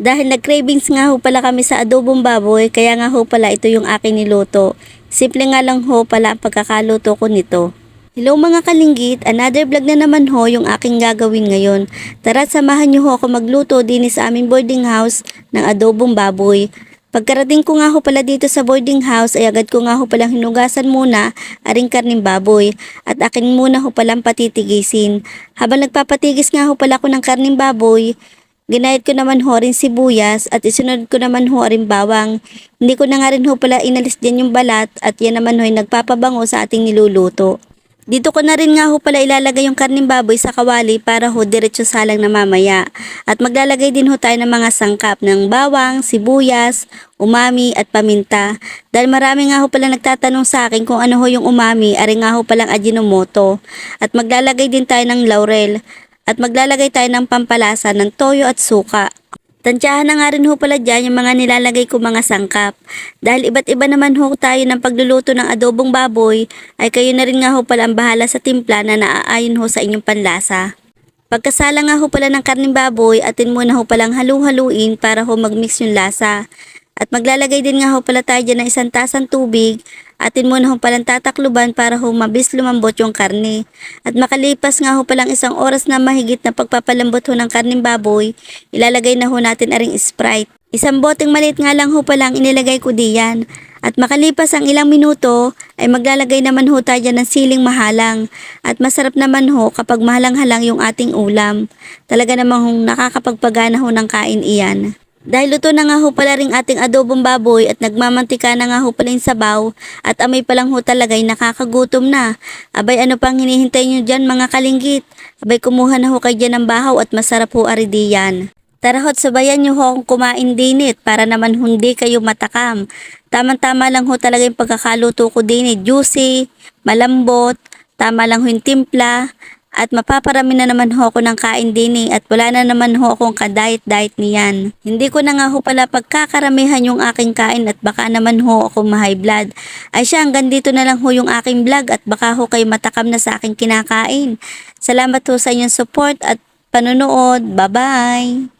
Dahil nag-cravings nga ho pala kami sa adobong baboy, kaya nga ho pala ito yung aking niluto. Simple nga lang ho pala ang pagkakaluto ko nito. Hello mga kalinggit, another vlog na naman ho yung aking gagawin ngayon. Tara't samahan niyo ho ako magluto din sa aming boarding house ng adobong baboy. Pagkarating ko nga ho pala dito sa boarding house ay agad ko nga ho palang hinugasan muna aring karning baboy at akin muna ho palang patitigisin. Habang nagpapatigis nga ho pala ko ng karning baboy, Ginayat ko naman ho rin sibuyas at isunod ko naman ho rin bawang. Hindi ko na nga rin ho pala inalis din yung balat at yan naman ho ay nagpapabango sa ating niluluto. Dito ko na rin nga ho pala ilalagay yung karning baboy sa kawali para ho diretso salang na mamaya. At maglalagay din ho tayo ng mga sangkap ng bawang, sibuyas, umami at paminta. Dahil marami nga ho pala nagtatanong sa akin kung ano ho yung umami, ari nga ho palang ajinomoto. At maglalagay din tayo ng laurel. At maglalagay tayo ng pampalasa ng toyo at suka. Tansyahan na nga rin ho pala dyan yung mga nilalagay ko mga sangkap. Dahil iba't iba naman ho tayo ng pagluluto ng adobong baboy, ay kayo na rin nga ho pala ang bahala sa timpla na naaayon ho sa inyong panlasa. Pagkasala nga ho pala ng karning baboy, atin muna ho palang halu-haluin para ho magmix yung lasa. At maglalagay din nga ho pala tayo dyan ng isang tasang tubig. Atin muna ho palang tatakluban para ho mabis lumambot yung karne. At makalipas nga ho palang isang oras na mahigit na pagpapalambot ho ng karning baboy, ilalagay na ho natin aring Sprite. Isang boteng maliit nga lang ho palang inilagay ko diyan. At makalipas ang ilang minuto, ay maglalagay naman ho tayo ng siling mahalang. At masarap naman ho kapag mahalang-halang yung ating ulam. Talaga namang hong nakakapagpagana ho ng kain iyan. Dahil luto na nga ho pala rin ating adobong baboy at nagmamantika na nga ho pala yung sabaw at amoy pa lang ho talaga ay nakakagutom na. Abay ano pang hinihintay nyo dyan mga kalinggit? Abay kumuha na ho kayo dyan ng bahaw at masarap ho ari diyan. Tara ho't sabayan nyo ho akong kumain dinit para naman hindi kayo matakam. Tama-tama lang ho talaga yung pagkakaluto ko dinit. Juicy, malambot, tama lang ho yung timpla. At mapaparami na naman ho ako ng kain din eh, at wala na naman ho akong ka-diet-diet niyan. Hindi ko na nga ho pala pagkakaramihan yung aking kain at baka naman ho ako ma-high blood. Ay siya hanggang dito na lang ho yung aking vlog at baka ho kayo matakam na sa aking kinakain. Salamat ho sa inyong support at panonood. Bye-bye!